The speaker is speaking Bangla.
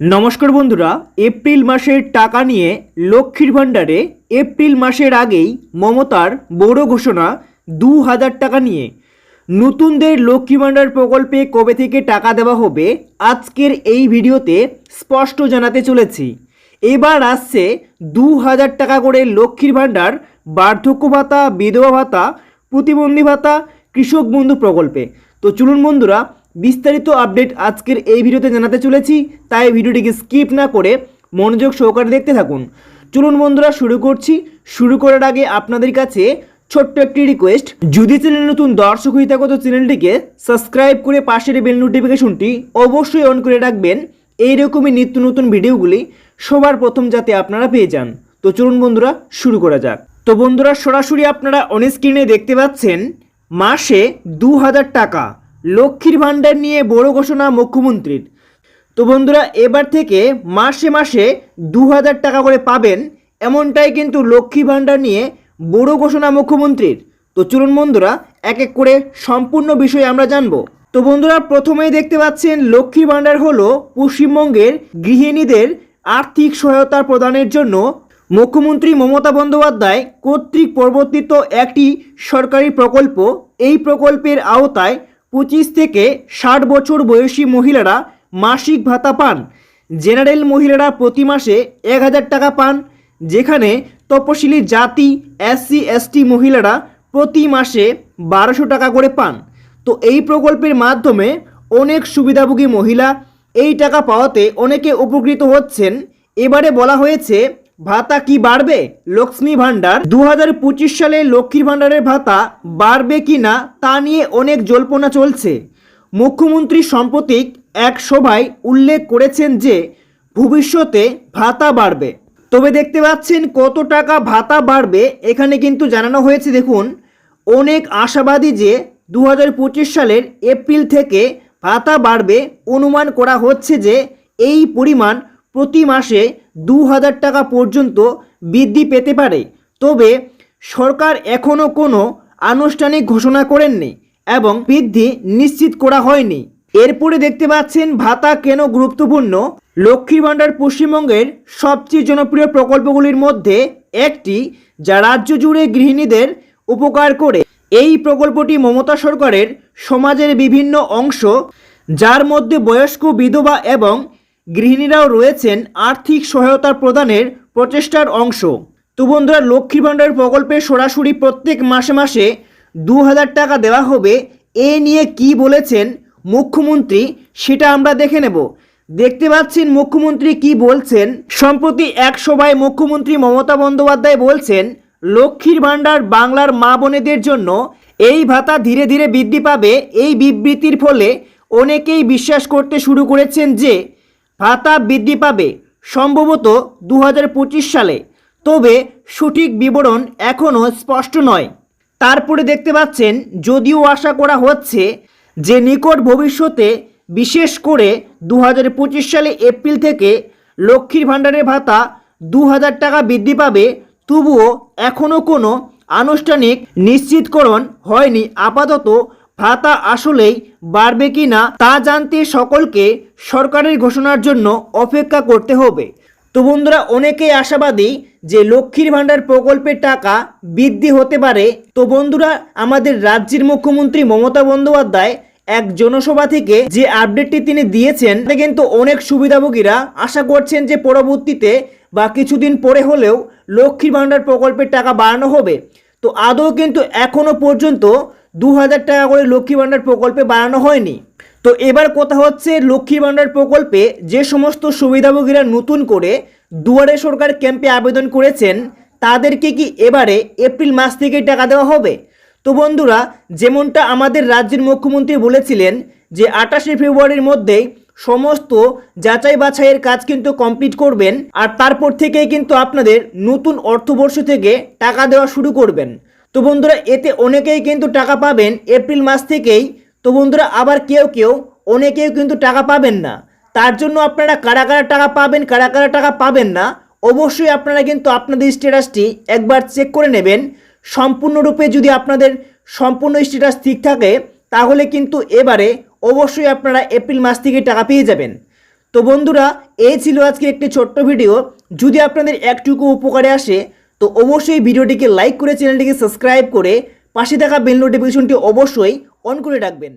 নমস্কার বন্ধুরা, এপ্রিল মাসের টাকা নিয়ে লক্ষ্মীর ভাণ্ডারে এপ্রিল মাসের আগেই মমতার বড় ঘোষণা দু হাজার টাকা নিয়ে। নতুনদের লক্ষ্মী ভাণ্ডার প্রকল্পে কবে থেকে টাকা দেওয়া হবে আজকের এই ভিডিওতে স্পষ্ট জানাতে চলেছি। এবার আসছে দু হাজার টাকা করে লক্ষ্মীর ভাণ্ডার, বার্ধক্য ভাতা, বিধবা ভাতা, প্রতিবন্ধী ভাতা, কৃষক বন্ধু প্রকল্পে। তো চলুন বন্ধুরা বিস্তারিত আপডেট আজকের এই ভিডিওতে জানাতে চলেছি, তাই ভিডিওটিকে স্কিপ না করে মনোযোগ সহকারে দেখতে থাকুন। চলুন বন্ধুরা, শুরু করছি। শুরু করার আগে আপনাদের কাছে ছোট্ট একটি রিকোয়েস্ট যদি চ্যানেল নতুন দর্শক হয়ে থাকো, তো চ্যানেলটিকে সাবস্ক্রাইব করে পাশের বেল নোটিফিকেশনটি অবশ্যই অন করে রাখবেন। এইরকমই নিত্য নতুন ভিডিওগুলি সবার প্রথম যাতে আপনারা পেয়ে যান। তো চলুন বন্ধুরা, শুরু করা যাক। তো বন্ধুরা, সরাসরি আপনারা অন স্ক্রিনে দেখতে পাচ্ছেন, মাসে দু হাজার টাকা। লক্ষ্মীর ভাণ্ডার নিয়ে বড় ঘোষণা মুখ্যমন্ত্রীর। তো বন্ধুরা, এবার থেকে মাসে মাসে দু হাজার টাকা করে পাবেন, এমনটাই কিন্তু লক্ষ্মী ভাণ্ডার নিয়ে বড় ঘোষণা মুখ্যমন্ত্রীর। তো চলুন বন্ধুরা, এক এক করে সম্পূর্ণ বিষয় আমরা জানব। তো বন্ধুরা, প্রথমেই দেখতে পাচ্ছেন লক্ষ্মী ভাণ্ডার হলো পশ্চিমবঙ্গের গৃহিণীদের আর্থিক সহায়তা প্রদানের জন্য মুখ্যমন্ত্রী মমতা বন্দ্যোপাধ্যায় কর্তৃক প্রবর্তিত একটি সরকারি প্রকল্প। এই প্রকল্পের আওতায় পঁচিশ থেকে ষাট বছর বয়সী মহিলারা মাসিক ভাতা পান। জেনারেল মহিলারা প্রতি মাসে এক হাজার টাকা পান, যেখানে তপশিলি জাতি এসসি এসটি মহিলারা প্রতি মাসে বারোশো টাকা করে পান। তো এই প্রকল্পের মাধ্যমে অনেক সুবিধাভোগী মহিলা এই টাকা পাওয়াতে অনেকে উপকৃত হচ্ছেন। এবারে বলা হয়েছে ভাতা কি বাড়বে? লক্ষ্মী ভাণ্ডার। দু হাজার পঁচিশ সালে লক্ষ্মীর ভাণ্ডারের ভাতা বাড়বে কি না, তা নিয়ে অনেক জল্পনা চলছে। মুখ্যমন্ত্রী সম্প্রতিক এক সভায় উল্লেখ করেছেন যে, ভবিষ্যতে ভাতা বাড়বে। তবে দেখতে পাচ্ছেন কত টাকা ভাতা বাড়বে, এখানে কিন্তু জানানো হয়েছে, দেখুন। অনেক আশাবাদী যে দু হাজার পঁচিশ সালের এপ্রিল থেকে ভাতা বাড়বে। অনুমান করা হচ্ছে যে, এই পরিমাণ প্রতি মাসে দু হাজার টাকা পর্যন্ত বৃদ্ধি পেতে পারে। তবে সরকার এখনও কোনো আনুষ্ঠানিক ঘোষণা করেননি এবং বৃদ্ধি নিশ্চিত করা হয়নি। এরপরে দেখতে পাচ্ছেন ভাতা কেন গুরুত্বপূর্ণ? লক্ষ্মী ভাণ্ডার পশ্চিমবঙ্গের সবচেয়ে জনপ্রিয় প্রকল্পগুলির মধ্যে একটি যা রাজ্য জুড়ে গৃহিণীদের উপকার করে। এই প্রকল্পটি মমতা সরকারের সমাজের বিভিন্ন অংশ, যার মধ্যে বয়স্ক বিধবা এবং গৃহিণীরাও রয়েছেন আর্থিক সহায়তা প্রদানের প্রচেষ্টার অংশ। তো বন্ধুরা, লক্ষ্মী ভাণ্ডার প্রকল্পে সরাসরি প্রত্যেক মাসে মাসে দু হাজার টাকা দেওয়া হবে। এ নিয়ে কি বলেছেন মুখ্যমন্ত্রী, সেটা আমরা দেখে নেব। দেখতে পাচ্ছেন মুখ্যমন্ত্রী কি বলছেন? সম্প্রতি এক সভায় মুখ্যমন্ত্রী মমতা বন্দ্যোপাধ্যায় বলছেন, লক্ষ্মীর ভাণ্ডার বাংলার মা বোনেদের জন্য এই ভাতা ধীরে ধীরে বৃদ্ধি পাবে। এই বিবৃতির ফলে অনেকেই বিশ্বাস করতে শুরু করেছেন যে ভাতা বৃদ্ধি পাবে সম্ভবত দু হাজার পঁচিশ সালে। তবে সঠিক বিবরণ এখনও স্পষ্ট নয়। তারপরে দেখতে পাচ্ছেন, যদিও আশা করা হচ্ছে যে নিকট ভবিষ্যতে বিশেষ করে দু হাজার পঁচিশ সালে এপ্রিল থেকে লক্ষ্মীর ভাণ্ডারের ভাতা দু হাজার টাকা বৃদ্ধি পাবে, তবুও এখনও কোনো আনুষ্ঠানিক নিশ্চিতকরণ হয়নি। আপাতত ভাতা আসলেই বাড়বে কি না তা জানতে সকলকে সরকারের ঘোষণার জন্য অপেক্ষা করতে হবে। তো বন্ধুরা, অনেকেই আশাবাদী যে লক্ষ্মীর ভাণ্ডার প্রকল্পের টাকা বৃদ্ধি হতে পারে। তো বন্ধুরা, আমাদের রাজ্যের মুখ্যমন্ত্রী মমতা বন্দ্যোপাধ্যায় এক জনসভা থেকে যে আপডেটটি তিনি দিয়েছেন, তাতে কিন্তু অনেক সুবিধাভোগীরা আশা করছেন যে পরবর্তীতে বা কিছুদিন পরে হলেও লক্ষ্মীর ভাণ্ডার প্রকল্পের টাকা বাড়ানো হবে। তো আদৌ কিন্তু এখনও পর্যন্ত দু হাজার টাকা করে লক্ষ্মী ভাণ্ডার প্রকল্পে বাড়ানো হয়নি। তো এবার কথা হচ্ছে লক্ষ্মী ভাণ্ডার প্রকল্পে যে সমস্ত সুবিধাভোগীরা নতুন করে দুয়ারে সরকার ক্যাম্পে আবেদন করেছেন, তাদেরকে কি এবারে এপ্রিল মাস থেকেই টাকা দেওয়া হবে? তো বন্ধুরা, যেমনটা আমাদের রাজ্যের মুখ্যমন্ত্রী বলেছিলেন যে আঠাশে ফেব্রুয়ারির মধ্যেই সমস্ত যাচাই বাছাইয়ের কাজ কিন্তু কমপ্লিট করবেন আর তারপর থেকেই কিন্তু আপনাদের নতুন অর্থবর্ষ থেকে টাকা দেওয়া শুরু করবেন। তো বন্ধুরা, এতে অনেকেই কিন্তু টাকা পাবেন। এপ্রিল মাস থেকেই। তো বন্ধুরা, আবার কেউ কেউ অনেকেও কিন্তু টাকা পাবেন না। তার জন্য আপনারা কারা কারা টাকা পাবেন, কারা কারা টাকা পাবেন না, অবশ্যই আপনারা কিন্তু আপনাদের স্ট্যাটাসটি একবার চেক করে নেবেন। সম্পূর্ণরূপে যদি আপনাদের সম্পূর্ণ স্ট্যাটাস ঠিক থাকে, তাহলে কিন্তু এবারে অবশ্যই আপনারা এপ্রিল মাস থেকে টাকা পেয়ে যাবেন। তো বন্ধুরা, এই ছিল আজকে একটি ছোট্ট ভিডিও। যদি আপনাদের একটুকু উপকারে আসে তো অবশ্যই ভিডিওটিকে লাইক করে চ্যানেলটিকে সাবস্ক্রাইব করে পাশে থাকা বেল নোটিফিকেশনটি অবশ্যই অন করে রাখবেন।